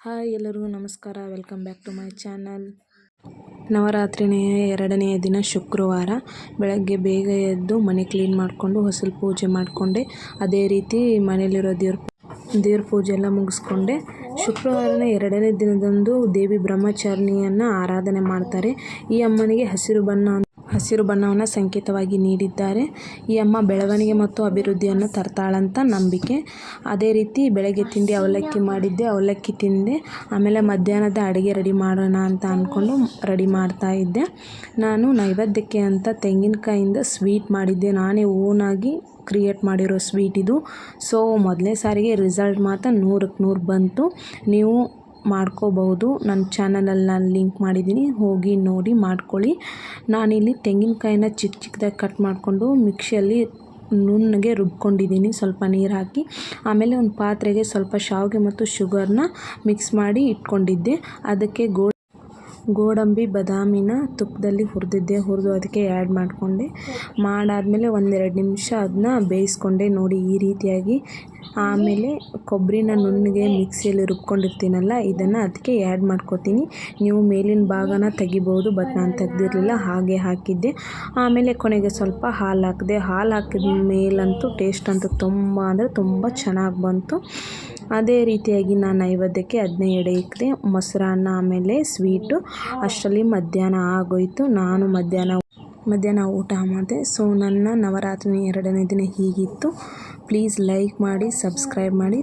Hi ಎಲ್ಲರಿಗೂ ನಮಸ್ಕಾರ. Welcome back to my channel ನವರಾತ್ರಿನೆಯ ಎರಡನೆಯ ದಿನ ಶುಕ್ರವಾರ. ಬೆಳಗ್ಗೆ ಬೇಗ ಎದ್ದು ಮನೆ ಕ್ಲೀನ್ ಮಾಡಿಕೊಂಡು ಹೊಸಲು ಪೂಜೆ ಮಾಡಿಕೊಂಡೆ. ಅದೇ ರೀತಿ ಮನೆಯಲ್ಲಿರೋ ದೇವ್ರ ದೇವ್ರ ಪೂಜೆ ಎಲ್ಲ ಮುಗಿಸ್ಕೊಂಡೆ. ಶುಕ್ರವಾರನ ಎರಡನೇ ದಿನದಂದು ದೇವಿ ಬ್ರಹ್ಮಚಾರಿಣಿಯನ್ನು ಆರಾಧನೆ ಮಾಡ್ತಾರೆ. ಈ ಅಮ್ಮನಿಗೆ ಹಸಿರು ಬಣ್ಣ ಹಸಿರು ಬಣ್ಣವನ್ನು ಸಂಕೇತವಾಗಿ ನೀಡಿದ್ದಾರೆ. ಈ ಅಮ್ಮ ಬೆಳವಣಿಗೆ ಮತ್ತು ಅಭಿವೃದ್ಧಿಯನ್ನು ತರ್ತಾಳಂತ ನಂಬಿಕೆ. ಅದೇ ರೀತಿ ಬೆಳಗ್ಗೆ ತಿಂಡಿ ಅವಲಕ್ಕಿ ಮಾಡಿದ್ದೆ, ಅವಲಕ್ಕಿ ತಿಂದೆ, ಆಮೇಲೆ ಮಧ್ಯಾಹ್ನದ ಅಡುಗೆ ರೆಡಿ ಮಾಡೋಣ ಅಂತ ಅಂದ್ಕೊಂಡು ರೆಡಿ ಮಾಡ್ತಾ ಇದ್ದೆ. ನಾನು ನೈವೇದ್ಯಕ್ಕೆ ಅಂತ ತೆಂಗಿನಕಾಯಿಂದ ಸ್ವೀಟ್ ಮಾಡಿದ್ದೆ. ನಾನೇ ಓನಾಗಿ ಕ್ರಿಯೇಟ್ ಮಾಡಿರೋ ಸ್ವೀಟ್ ಇದು. ಸೊ ಮೊದಲನೇ ಸಾರಿಗೆ ರಿಸಲ್ಟ್ ಮಾತ್ರ ನೂರಕ್ಕೆ ನೂರು ಬಂತು. ನೀವು ಮಾಡ್ಕೋಬಹುದು. ನನ್ನ ಚಾನಲಲ್ಲಿ ನಾನು ಲಿಂಕ್ ಮಾಡಿದ್ದೀನಿ. ಹೋಗಿ ನೋಡಿ ಮಾಡ್ಕೊಳ್ಳಿ. ನಾನಿಲ್ಲಿ ತೆಂಗಿನಕಾಯಿನ ಚಿಕ್ಕ ಚಿಕ್ಕದಾಗಿ ಕಟ್ ಮಾಡಿಕೊಂಡು ಮಿಕ್ಸಿಯಲ್ಲಿ ನುಣ್ಣಗೆ ರುಬ್ಕೊಂಡಿದ್ದೀನಿ. ಸ್ವಲ್ಪ ನೀರು ಹಾಕಿ. ಆಮೇಲೆ ಒಂದು ಪಾತ್ರೆಗೆ ಸ್ವಲ್ಪ ಶಾವಿಗೆ ಮತ್ತು ಶುಗರ್ನ ಮಿಕ್ಸ್ ಮಾಡಿ ಇಟ್ಕೊಂಡಿದ್ದೆ. ಅದಕ್ಕೆ ಗೋ ಗೋಡಂಬಿ, ಬದಾಮಿನ ತುಪ್ಪದಲ್ಲಿ ಹುರಿದಿದ್ದೆ. ಹುರಿದು ಅದಕ್ಕೆ ಆ್ಯಡ್ ಮಾಡಿಕೊಂಡೆ. ಮಾಡಾದಮೇಲೆ ಒಂದೆರಡು ನಿಮಿಷ ಅದನ್ನ ಬೇಯಿಸ್ಕೊಂಡೆ. ನೋಡಿ ಈ ರೀತಿಯಾಗಿ ಆಮೇಲೆ ಕೊಬ್ಬರಿನ ನುಣ್ಣಗೆ ಮಿಕ್ಸಿಯಲ್ಲಿ ರುಬ್ಕೊಂಡಿರ್ತೀನಲ್ಲ, ಇದನ್ನು ಅದಕ್ಕೆ ಆ್ಯಡ್ ಮಾಡ್ಕೋತೀನಿ. ನೀವು ಮೇಲಿನ ಭಾಗನ ತೆಗಿಬೋದು ಬಟ್ ನಾನು ತೆಗ್ದಿರಲಿಲ್ಲ, ಹಾಗೆ ಹಾಕಿದ್ದೆ. ಆಮೇಲೆ ಕೊನೆಗೆ ಸ್ವಲ್ಪ ಹಾಲು ಹಾಕಿದೆ. ಹಾಲು ಹಾಕಿದ ಮೇಲಂತೂ ಟೇಸ್ಟ್ ಅಂತೂ ತುಂಬ, ಅಂದರೆ ತುಂಬ ಚೆನ್ನಾಗಿ ಬಂತು. ಅದೇ ರೀತಿಯಾಗಿ ನಾನು ನೈವೇದ್ಯಕ್ಕೆ ಅದನ್ನೇ ಎಡೆ ಇಕ್ಕಿದೆ ಮೊಸರನ್ನ ಆಮೇಲೆ ಸ್ವೀಟು ಅಷ್ಟರಲ್ಲಿ ಮಧ್ಯಾಹ್ನ ಆಗೋಯಿತು. ನಾನು ಮಧ್ಯಾಹ್ನ ಮಧ್ಯಾಹ್ನ ಊಟ ಮಾಡಿದೆ ಸೊ ನನ್ನ ನವರಾತ್ರಿ ಎರಡನೇ ದಿನ ಹೀಗಿತ್ತು. ಪ್ಲೀಸ್ ಲೈಕ್ ಮಾಡಿ ಸಬ್ಸ್ಕ್ರೈಬ್ ಮಾಡಿ.